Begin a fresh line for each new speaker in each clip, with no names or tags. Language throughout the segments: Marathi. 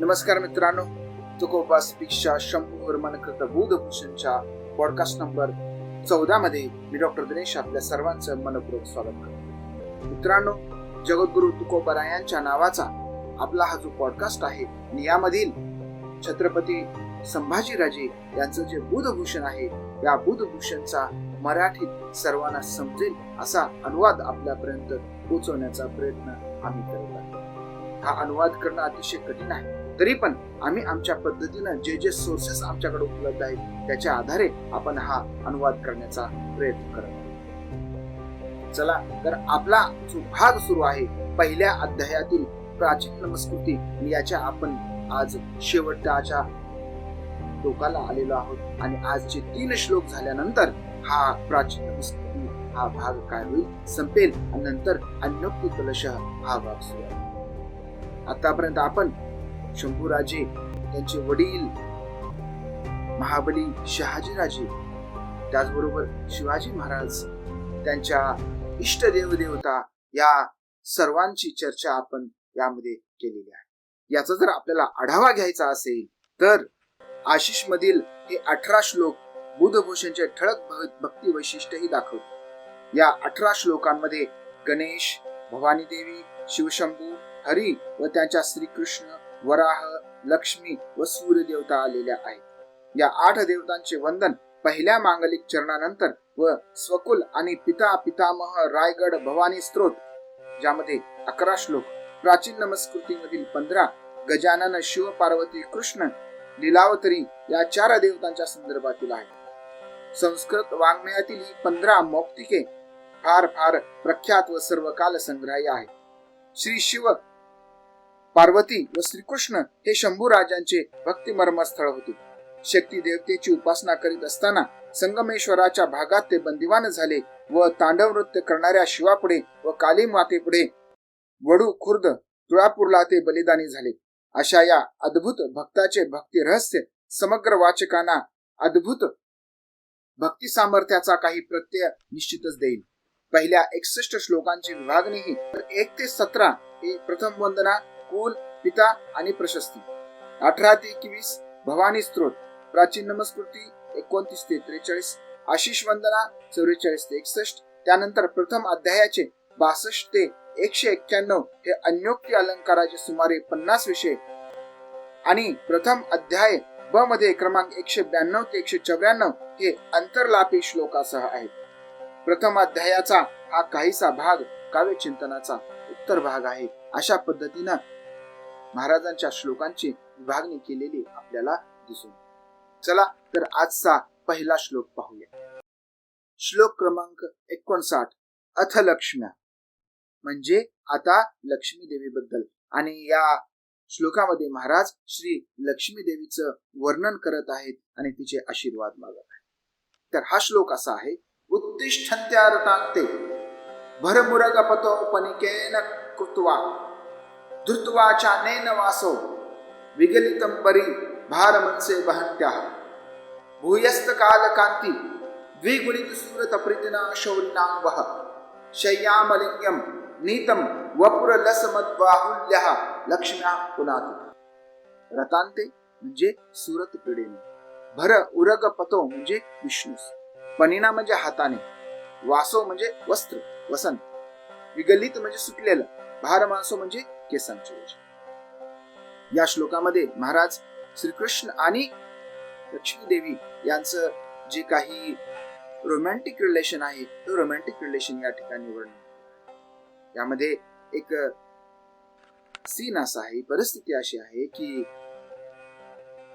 नमस्कार मित्रांनो. तुकोबा स्पीक्सच्या शंभू वर्मनकृत बुधभूषणच्या पॉडकास्ट नंबर चौदा मध्ये मी डॉक्टर दिनेश आपल्या सर्वांचं मनपूर्वक स्वागत करतो. मित्रांनो जगद्गुरु तुकोबरायांच्या नावाचा आपला हा जो पॉडकास्ट आहे आणि यामधील छत्रपती संभाजीराजे यांचं जे बुधभूषण आहे या बुधभूषणचा मराठीत सर्वांना समजेल असा अनुवाद आपल्यापर्यंत पोहोचवण्याचा प्रयत्न आम्ही करत आहोत. हा अनुवाद करणं अतिशय कठीण आहे. तरी पण आम्ही आमच्या पद्धतीनं जे जे सोर्सेस आमच्याकडे उपलब्ध आहेत त्याच्या आधारे आपण हा अनुवाद करण्याचा प्रयत्न करत आहोत. चला तर आपला जो भाग सुरू आहे पहिल्या अध्यायातील प्राचीन नमस्कृती याच्या आपण आज शेवटच्या टोकाला आलेलो आहोत. आणि आजचे तीन श्लोक झाल्यानंतर हा प्राचीन नमस्कृती हा भाग काय होईल? संपेल. आणि नंतर अन्योक्ती कलश हा भाग सुरू आहे आतापर्यंत आपण शंभूराजे त्यांचे वडील महाबली शहाजीराजे त्याचबरोबर शिवाजी महाराज त्यांच्या इष्ट देवदेवता या सर्वांची चर्चा आपण यामध्ये केलेली आहे. याचा जर आपल्याला आढावा घ्यायचा असेल तर आशिष मधील हे अठरा श्लोक बुधभूषणचे ठळक भक्ती वैशिष्ट्यही दाखवतात. या अठरा श्लोकांमध्ये गणेश भवानी देवी शिवशंभू हरी व त्यांच्या श्रीकृष्ण वराह लक्ष्मी व सूर्य देवता आलेल्या आहेत. या आठ देवतांचे वंदन पहिल्या मांगलिक चरणानंतर व स्वकुल आणि पिता पितामह रायगड भवानी स्त्रोत ज्यामध्ये अकरा श्लोक प्राचीन नमस्कृतीमधील पंधरा गजानन शिव पार्वती कृष्ण लिलावतरी या चार देवतांच्या संदर्भातील आहेत. संस्कृत वाङ्मयातील ही पंधरा मौक्तिके फार फार प्रख्यात व सर्वकाल संग्राह्य आहेत. श्री शिव पार्वती व श्रीकृष्ण हे शंभू राजांचे भक्तिमर्मस्थळ होते. शक्ती देवतेची उपासना करीत असताना संगमेश्वराच्या भागात ते बंदिवान झाले व तांडव नृत्य करणाऱ्या शिवापुढे व काली मातेपुढे वडू खुर्द तुळापूरला ते बलिदानी झाले. अशा या अद्भुत भक्ताचे भक्ती रहस्य समग्र वाचकांना अद्भुत भक्ती सामर्थ्याचा काही प्रत्यय निश्चितच देईल. पहिल्या एकसष्ट श्लोकांची विभागणी ही एक ते सतरा हे प्रथम वंदना कुल पिता आणि प्रशस्ती. अठरा ते एकवीस भवानी स्त्रोत. प्राचीन नमस्कृती एकोणतीस ते त्रेचाळीस आशिष वंदना चौवेचाळीस ते एकसष्ट त्यानंतर प्रथम अध्यायाचे बासष्ट ते एकशे एक्क्याण्णव हे अन्योक्ती अलंकाराचे सुमारे पन्नास विषय. आणि प्रथम अध्याय ब मध्ये क्रमांक एकशे ब्याण्णव ते एकशे चौऱ्याण्णव हे अंतरलापी श्लोकासह आहेत. प्रथम अध्यायाचा हा काहीसा भाग काव्य चिंतनाचा उत्तर भाग आहे. अशा पद्धतीनं महाराजांच्या श्लोकांची विभागणी केलेली आपल्याला दिसून चला तर आजचा पहिला श्लोक पाहूया. श्लोक क्रमांक एकोणसाठ अथ लक्ष्म्या म्हणजे आता लक्ष्मी देवी बद्दल आणि या श्लोकामध्ये महाराज श्री लक्ष्मी देवीचं वर्णन करत आहेत आणि तिचे आशीर्वाद मागत आहेत. तर हा श्लोक असा आहे उत्तिष्ठन्त्यारतांते भरमुरगपतो पनिकेन कृत्वा धृत्वाचानेन वासो विगलितं परी भारमनसे वहन्त्या। भूयस्त कालकान्ति द्विगुणित सूरत प्रीतिना शौरिणां वह शय्यामलिङ्गं नीतं वपुर लसमद्बाहुल्यः लक्ष्म्या पुनात। रतांते म्हणजे सुरत पिढीने। भर उरग पतो म्हणजे विष्णूस। पनिना म्हणजे हाताने। वासो म्हणजे वस्त्र वसंत। विगलित म्हणजे सुटलेलं। भारमासो म्हणजे केसांचे या श्लोकामध्ये महाराज श्रीकृष्ण आणि लक्ष्मी देवी यांचं जे काही रोमॅन्टिक रिलेशन आहे तो रोमॅन्टिक रिलेशन या ठिकाणी वर्णन यामध्ये एक सीन असा आहे परिस्थिती अशी आहे की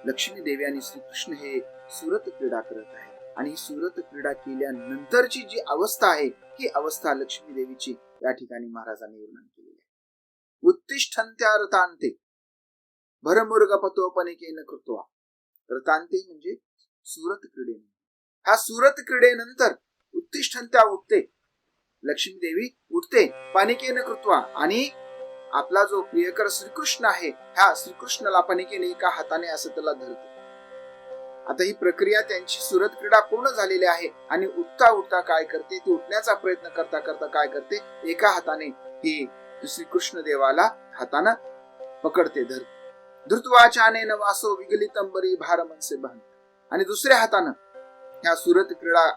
लक्ष्मी देवी आणि श्रीकृष्ण हे सुरत क्रीडा करत आहे आणि ही सुरत क्रीडा केल्यानंतरची जी अवस्था आहे ही अवस्था लक्ष्मी देवीची या ठिकाणी महाराजांनी वर्णन केलेली आहे रतांते भरमुर्गपतोपनिकेन कृत्वा. रतांते म्हणजे सुरत क्रीडेने. हा सुरत क्रीडेनंतर उत्तिष्ठंत्या उठते. लक्ष्मी देवी उठते पानिकेन कृत्वा आणि आपला जो प्रियकर श्रीकृष्ण आहे ह्या श्रीकृष्णाला पानिकेने एका हाताने असं त्याला धरते. आता ही प्रक्रिया त्यांची सुरत क्रीडा पूर्ण झालेली आहे आणि उठता उठता काय करते ती उठण्याचा प्रयत्न करता करता काय करते एका हाताने ही श्रीकृष्ण देवाला हातानं पकडते धर. धृतवाचाने वासो विगलितंबरी भार मनसे बहन आणि दुसऱ्या हातानं ह्या सुरत क्रीडा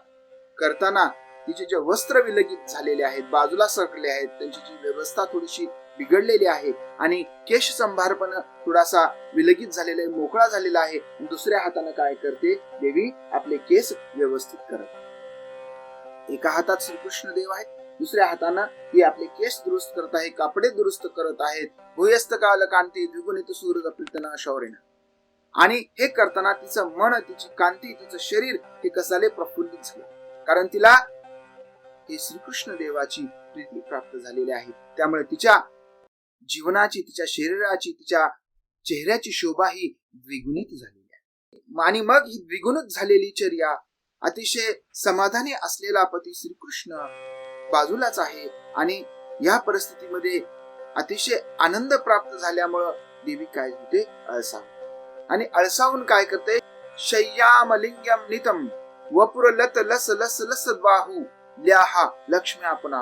करताना तिचे जे वस्त्र विलगित झालेले आहेत बाजूला सरकले आहेत त्यांची जी व्यवस्था थोडीशी बिघडलेली आहे आणि केश संभार पण थोडासा विलगित झालेला आहे मोकळा झालेला आहे दुसऱ्या हातानं काय करते? देवी आपले केस व्यवस्थित करत. एका हातात श्रीकृष्ण देव आहेत दुसऱ्या हातानं ती आपले केस दुरुस्त करत आहे कापडे दुरुस्त करत आहेत. भूयस्त काल कांती द्विगुणित सूर्य प्रीतना शौर्यनं. आणि हे करताना तिचं मन तिची कांती तिचं शरीर हे कसाले प्रफुल्लित झालं. कारण तिला हे श्रीकृष्ण देवाची प्रीती प्राप्त झालेली आहे. त्यामुळे तिच्या जीवनाची तिच्या शरीराची तिच्या चेहऱ्याची शोभा ही द्विगुणित झालेली आहे. आणि मग ही द्विगुणित झालेली चर्या अतिशय समाधानी असलेला पती श्रीकृष्ण बाजूलाच आहे. आणि या परिस्थितीमध्ये अतिशय आनंद प्राप्त झाल्यामुळं देवी काय होते अळसाव आणि अळसावून काय करते? शय्यामलिंग्यम नितम वपुर लत लस लस लस बाहू ल्याहा लक्ष्मी आपण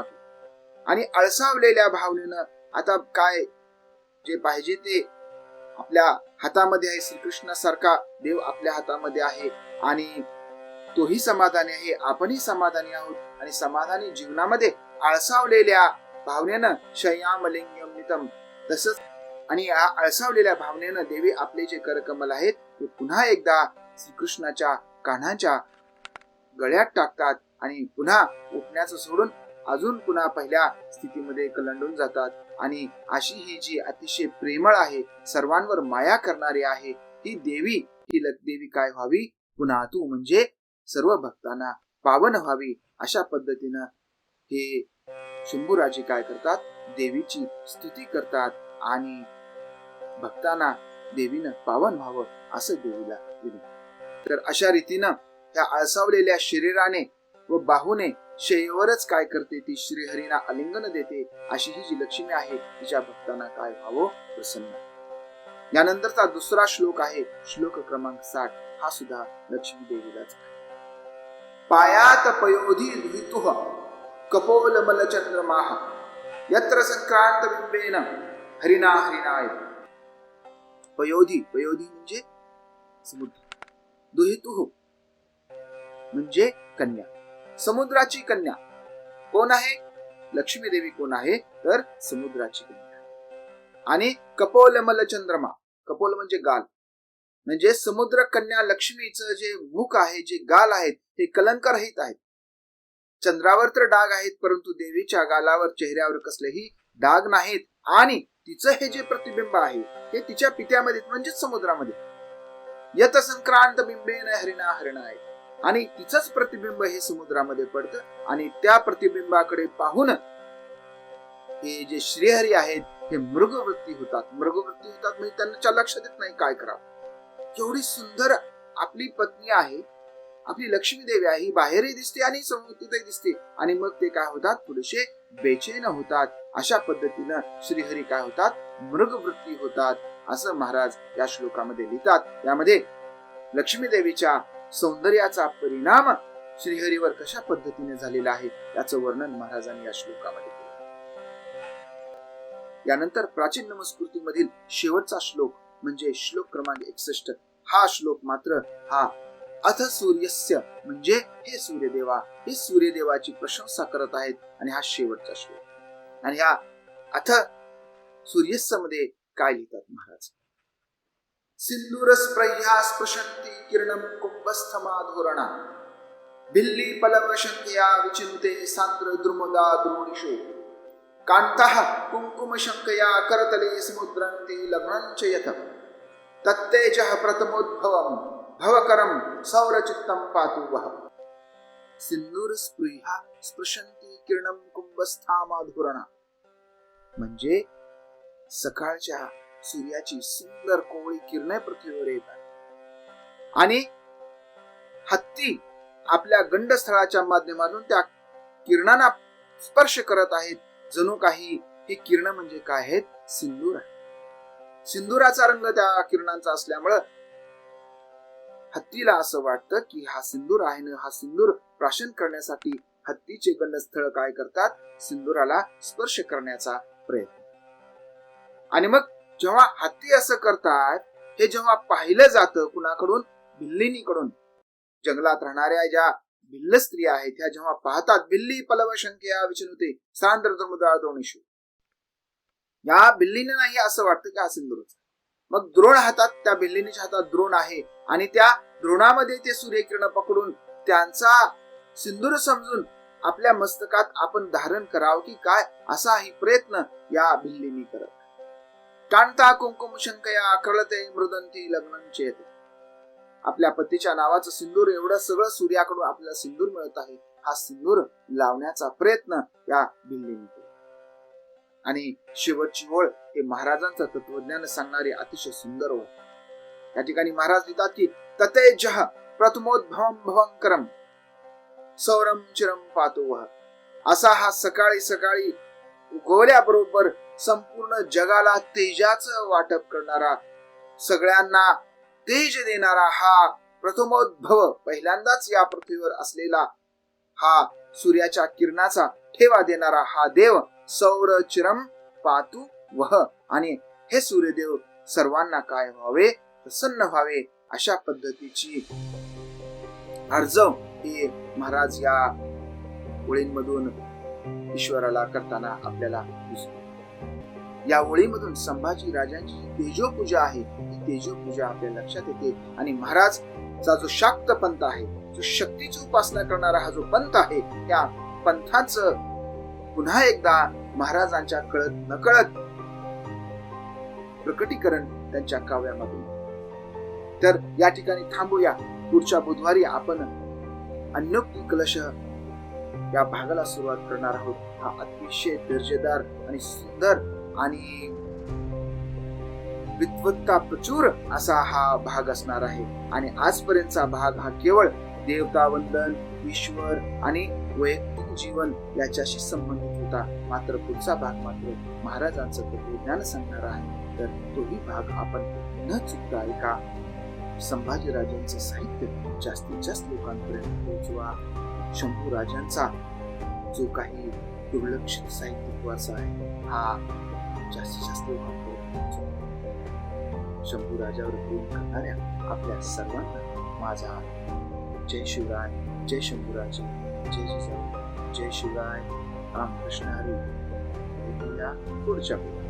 आणि अळसावलेल्या भावनेनं आता काय जे पाहिजे ते आपल्या हातामध्ये आहे. श्रीकृष्णासारखा देव आपल्या हातामध्ये आहे. आणि तोही समाधानी आहे आपणही समाधानी आहोत. आणि समाधानी जीवनामध्ये आळसावलेल्या भावनेनं शयामलिंगम नितम. तसंच आणि या आळसावलेल्या भावनेनं देवी आपले जे करकमल आहेत ते पुन्हा एकदा श्रीकृष्णाच्या कान्हाच्या गळ्यात टाकतात आणि पुन्हा उठण्याचं सोडून अजून पुन्हा पहिल्या स्थितीमध्ये कलंडून जातात. आणि अशी ही जी अतिशय प्रेमळ आहे सर्वांवर माया करणारी आहे ही देवी ही देवी काय व्हावी? पुन्हा तू म्हणजे सर्व भक्तांना पावन व्हावी अशा पद्धतीनं हे शंभूराजे काय करतात? देवीची स्तुती करतात आणि भक्तांना देवीनं पावन व्हावं असं देवीला दिलं. तर अशा रीतीनं त्या आळसावलेल्या शरीराने व बाहूने शेयवरच काय करते? ती श्रीहरीना आलिंगन देते अशी ही जी लक्ष्मी आहे तिच्या भक्तांना काय व्हावं? प्रसन्न. यानंतरचा दुसरा श्लोक आहे श्लोक क्रमांक साठ. हा सुद्धा लक्ष्मी देवीलाच पायात पयोधी दुहितुह कपोल यत्र संक्रांत बिंबेन हरिना हरिनाय पयोधी पयोधी म्हणजे समुद्र। दुहितुः म्हणजे कन्या। समुद्राची कन्या। कोण आहे? लक्ष्मी देवी कोण आहे? तर समुद्राची कन्या। आणि कपोलमल चंद्रमा कपोल म्हणजे गाल। म्हणजे समुद्र कन्या लक्ष्मीचं जे मुख आहे जे गाल आहेत हे कलंकरहित आहेत. चंद्रावर तर डाग आहेत परंतु देवीच्या गालावर चेहऱ्यावर कसलेही डाग नाहीत. आणि तिचं हे जे प्रतिबिंब आहे हे तिच्या पित्यामध्ये म्हणजेच समुद्रामध्ये. यत संक्रांत बिंबेन हरिणा हरिणा आहे आणि तिचंच प्रतिबिंब हे समुद्रामध्ये पडतं. आणि त्या प्रतिबिंबाकडे पाहून हे जे श्रीहरी आहेत हे मृगवृत्ती होतात. मृगवृत्ती होतात म्हणजे त्यांच्या लक्षात येत नाही काय करावं. केवढी सुंदर आपली पत्नी आहे आपली लक्ष्मी देवी आहे ही बाहेरही दिसते आणि समुद्रातही दिसते. आणि मग ते काय होतात? पुरुषे बेचैन होतात. अशा पद्धतीनं श्रीहरी काय होतात? मृगवृत्ती होतात. असं महाराज या श्लोकामध्ये लिहितात. यामध्ये लक्ष्मी देवीच्या सौंदर्याचा परिणाम श्रीहरीवर कशा पद्धतीने झालेला आहे याचं वर्णन महाराजांनी या श्लोकामध्ये केलं. यानंतर प्राचीन नमस्कृतीमधील शेवटचा श्लोक म्हणजे श्लोक क्रमांक एकसष्ट. हा श्लोक मात्र हा अथ सूर्यस्य म्हणजे हे सूर्यदेवा हे सूर्यदेवाची प्रशंसा करत आहेत आणि हा शेवटचा श्लोक. आणि ह्या अथ सूर्यस्यमध्ये काय लिहितात महाराज? सिंदूर स्प्रह्या स्पृशंती किरणम कुंभस्थमाधोरणा भिल्ली पलव शंकया विचिंते सांद्र द्रुमदा द्रोणिषु. कांतः कुंकुम शंकया करतले समुद्रंती लग्नंच यथ तत्तेजः प्रथमोद्भवम भवकरम सौरचित्तम पातु वह सिंदूर स्पृहा स्पृशंती किरणम कुंभस्थामाधुरणा म्हणजे सकाळच्या सूर्याची सुंदर कोवळी किरणे पृथ्वीवर येतात. आणि हत्ती आपल्या गंडस्थळाच्या माध्यमातून त्या किरणांना स्पर्श करत आहेत. जणू काही ही किरण म्हणजे काय आहेत? सिंदूर आहे सिंदुराचा रंग त्या किरणांचा असल्यामुळं हत्तीला असं वाटतं की हा सिंदूर आहे ना हा सिंदूर प्राशन करण्यासाठी हत्तीचे गंडस्थळ काय करतात? सिंदुराला स्पर्श करण्याचा प्रयत्न. आणि मग जेव्हा हत्ती असं करतात हे जेव्हा पाहिलं जातं कुणाकडून? बिल्लिनीकडून जंगलात राहणाऱ्या ज्या भिल्ल स्त्रिया आहेत त्या जेव्हा पाहतात बिल्ली पलवशंक्या विचनुते सांद्र मुद्रा द्रोणेशू या बिल्लीने नाही असं वाटतं की हा सिंदूरच? मग द्रोण हातात त्या बिल्लीनेच्या हातात द्रोण आहे आणि त्या द्रोणामध्ये ते सूर्यकिरण पकडून त्यांचा सिंदूर समजून आपल्या मस्तकात आपण धारण करावं की काय? असाही प्रयत्न या भिल्लीनी करत. कांता कुंकुम शंकया अकळते मृदंती लग्न चेत. आपल्या पतीच्या नावाचं सिंदूर एवढं सगळं सूर्याकडून आपल्याला सिंदूर मिळत आहे. हा सिंदूर लावण्याचा प्रयत्न या भिल्लीनी केला. आणि शेवटची ओळ हे महाराजांचं तत्वज्ञान सांगणारे अतिशय सुंदर ओळ. या ठिकाणी महाराज लिहितात की तते जह प्रथमोद्भवम भवंकरम सौरम चिरम पातो वह असा हा सकाळी सकाळी उगवल्याबरोबर संपूर्ण जगाला तेजाचं वाटप करणारा सगळ्यांना तेज देणारा हा प्रथमोद्भव पहिल्यांदाच या पृथ्वीवर असलेला हा सूर्याच्या किरणाचा ठेवा देणारा हा देव सौर चिरम पातू वह. आणि हे सूर्यदेव सर्वांना काय व्हावे? प्रसन्न व्हावे अशा पद्धतीची अर्जव हे महाराज या ओळींमधून ईश्वराला करताना आपल्याला दिसतो. या ओळीमधून संभाजी राजांची तेजो तेजोपूजा आहे ही तेजोपूजा आपल्या लक्षात येते. आणि महाराज जो शाक्त पंत आहे जो शक्तीची उपासना करणारा हा जो पंथ आहे त्या पंथाच पुन्हा एकदा महाराजांच्या कळत नकळत प्रकटीकरण त्यांच्या काव्यामधून. तर या ठिकाणी थांबूया. पुढच्या बुधवारी आपण अन्योक्ती कलश या भागाला सुरुवात करणार आहोत. हा अतिशय दर्जेदार आणि सुंदर आणि विद्वत्ता प्रचूर असा हा भाग असणार आहे. आणि आजपर्यंतचा भाग हा केवळ देवता वंदन ईश्वर आणि वैयक्तिक जीवन याच्याशी संबंधित होता. मात्र पुढचा भाग मात्र महाराजांचं तत्वज्ञान सांगणार आहे. तर तोही भाग आपण न चुकता एका संभाजीराजांचं साहित्य जास्तीत जास्त लोकांपर्यंत पोहोचवा. शंभू राजांचा जो काही दुर्लक्षित साहित्यिक वारसा आहे हा जास्तीत जास्त लोकांपर्यंत पोहोचवा. शंभू राजावर प्रेम करणाऱ्या आपल्या सर्वांना माझा जय शिवराय जय शंभूराजे जय जिजाऊ. जय शिवराय रामकृष्ण हरी भेटूया पुढच्या वेळी